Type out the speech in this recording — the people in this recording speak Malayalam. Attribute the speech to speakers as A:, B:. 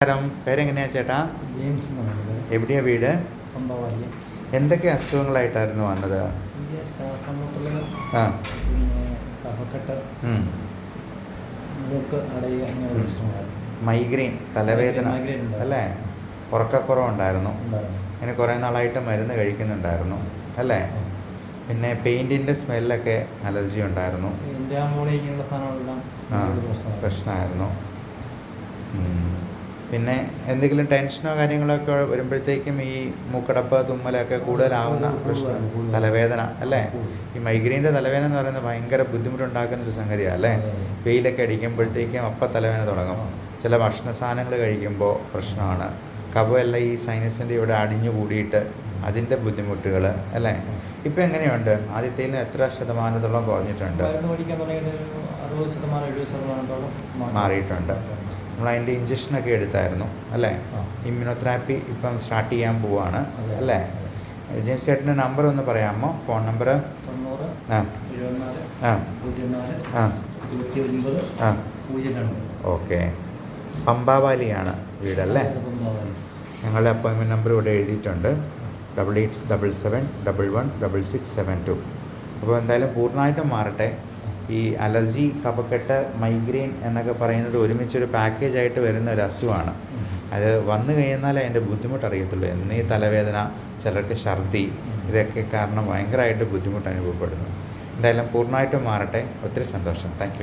A: നമസ്കാരം. പേരെങ്ങനെയാ ചേട്ടാ?
B: ജെയിംസ്
A: എവിടെയാ വീട്? എന്തൊക്കെ അസുഖങ്ങളായിട്ടായിരുന്നു വന്നത്? മൈഗ്രെയിൻ തലവേദന. അല്ലേ? ഉറക്കക്കുറവുണ്ടായിരുന്നു. ഇങ്ങനെ കുറേ നാളായിട്ട് മരുന്ന് കഴിക്കുന്നുണ്ടായിരുന്നു. അല്ലേ? പിന്നെ പെയിന്റിന്റെ സ്മെല്ലൊക്കെ അലർജി ഉണ്ടായിരുന്നു
B: പ്രശ്നമായിരുന്നു.
A: പിന്നെ എന്തെങ്കിലും ടെൻഷനോ കാര്യങ്ങളൊക്കെ വരുമ്പോഴത്തേക്കും ഈ മൂക്കടപ്പ് തുമ്മലൊക്കെ കൂടുതലാവുന്ന പ്രശ്നം. തലവേദന അല്ലേ? ഈ മൈഗ്രെയിന്റെ തലവേദന എന്ന് പറയുന്നത് ഭയങ്കര ബുദ്ധിമുട്ടുണ്ടാക്കുന്ന ഒരു സംഗതിയാണ് അല്ലേ. വെയിലൊക്കെ അടിക്കുമ്പോഴത്തേക്കും അപ്പം തലവേദന തുടങ്ങും. ചില ഭക്ഷണ സാധനങ്ങൾ കഴിക്കുമ്പോൾ പ്രശ്നമാണ്. കഫമെല്ലാം ഈ സൈനസിന്റെ ഇവിടെ അടിഞ്ഞു കൂടിയിട്ട് അതിന്റെ ബുദ്ധിമുട്ടുകൾ അല്ലേ? ഇപ്പം എങ്ങനെയുണ്ട്? ആദ്യത്തെ നിന്ന് എത്ര ശതമാനത്തോളം കുറഞ്ഞിട്ടുണ്ട്. മാറിയിട്ടുണ്ട്. നമ്മൾ അതിന്റെ ഇഞ്ചക്ഷനൊക്കെ എടുത്തായിരുന്നു അല്ലേ. ഇമ്മ്യൂണോതെറാപ്പി ഇപ്പം സ്റ്റാർട്ട് ചെയ്യാൻ പോവാണ് അല്ലേ? ജെയിംസ് ചേട്ടന്റെ നമ്പർ ഒന്ന് പറയാമോ? ഫോൺ നമ്പർ
B: തൊണ്ണൂറ്
A: ആ. ആ. ആ. ആ. ഓക്കെ. പമ്പാവാലിയാണ് വീടല്ലേ? ഞങ്ങളുടെ അപ്പോയിൻമെന്റ് നമ്പർ ഇവിടെ എഴുതിയിട്ടുണ്ട്. Double eight double seven double one double six seven two അപ്പോൾ എന്തായാലും പൂർണമായിട്ടും മാറട്ടെ. ഈ അലർജി കഫക്കെട്ട് മൈഗ്രെയിൻ എന്നൊക്കെ പറയുന്നത് ഒരുമിച്ചൊരു പാക്കേജായിട്ട് വരുന്ന ഒരു അസുഖമാണ്. അത് വന്നു കഴിഞ്ഞാൽ അതിന്റെ ബുദ്ധിമുട്ട് അറിയത്തുള്ളൂ. എന്നീ തലവേദന ചിലർക്ക് ഛർദി ഇതൊക്കെ കാരണം ഭയങ്കരമായിട്ട് ബുദ്ധിമുട്ട് അനുഭവപ്പെടുന്നു. എന്തായാലും പൂർണമായിട്ടും മാറട്ടെ. ഒത്തിരി സന്തോഷം. താങ്ക്